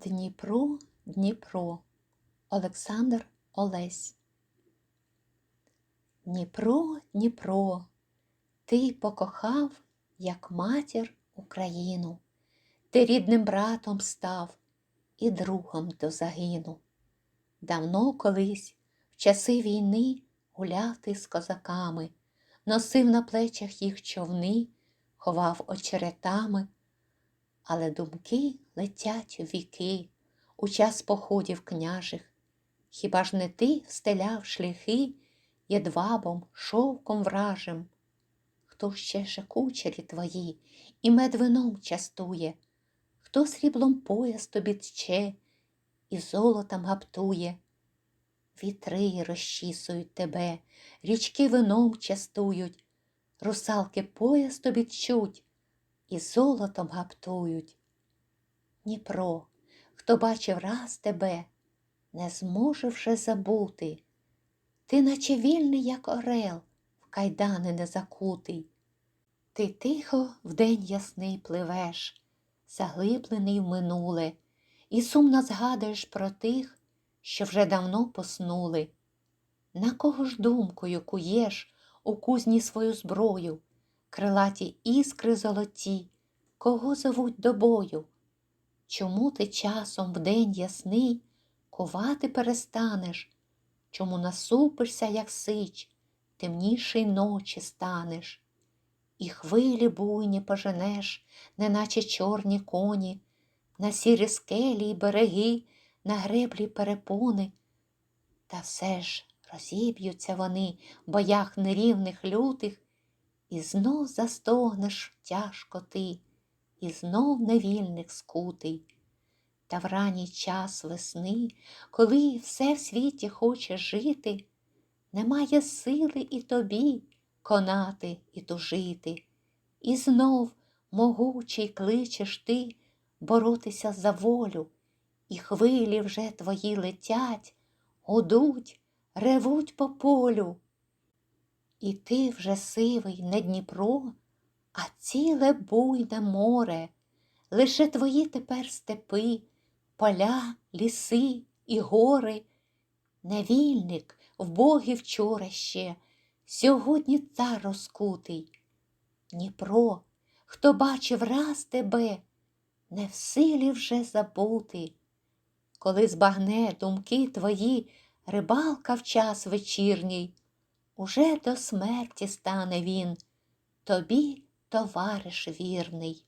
Дніпро, Дніпро, Олександр Олесь. Дніпро, Дніпро, ти покохав, як матір Україну, ти рідним братом став і другом до загину. Давно колись, в часи війни, гуляв ти з козаками, носив на плечах їх човни, ховав очеретами, але думки летять в віки у час походів княжих. Хіба ж не ти встеляв шляхи єдвабом, шовком вражим? Хто ще же кучері твої і мед вином частує, хто сріблом пояс тобі тче і золотом гаптує? Вітри розчісують тебе, річки вином частують, русалки пояс тобі тчуть і золотом гаптують. Дніпро, хто бачив раз тебе, не зможе вже забути. Ти, наче вільний, як орел, в кайдани не закутий. Ти тихо вдень ясний пливеш, заглиблений в минуле, і сумно згадуєш про тих, що вже давно поснули. На кого ж думкою куєш у кузні свою зброю, крилаті іскри золоті, кого зовуть до бою? Чому ти часом вдень ясний ковати перестанеш? Чому насупишся, як сич, темніший ночі станеш? І хвилі буйні поженеш, неначе чорні коні, на сірі скелі й береги, на греблі перепони. Та все ж розіб'ються вони в боях нерівних лютих, і знов застогнеш тяжко ти, і знов невільних скутий. Та в ранній час весни, коли все в світі хоче жити, немає сили і тобі конати і тужити, і знов могучий кличеш ти боротися за волю, і хвилі вже твої летять, гудуть, ревуть по полю. І ти вже сивий не Дніпро, а ціле буйне море, лише твої тепер степи, поля, ліси і гори. Невільник, вбогий вчора ще, сьогодні цар розкутий. Дніпро, хто бачив раз тебе, не в силі вже забути. Коли збагне думки твої рибалка в час вечірній, уже до смерті стане він, тобі товариш вірний.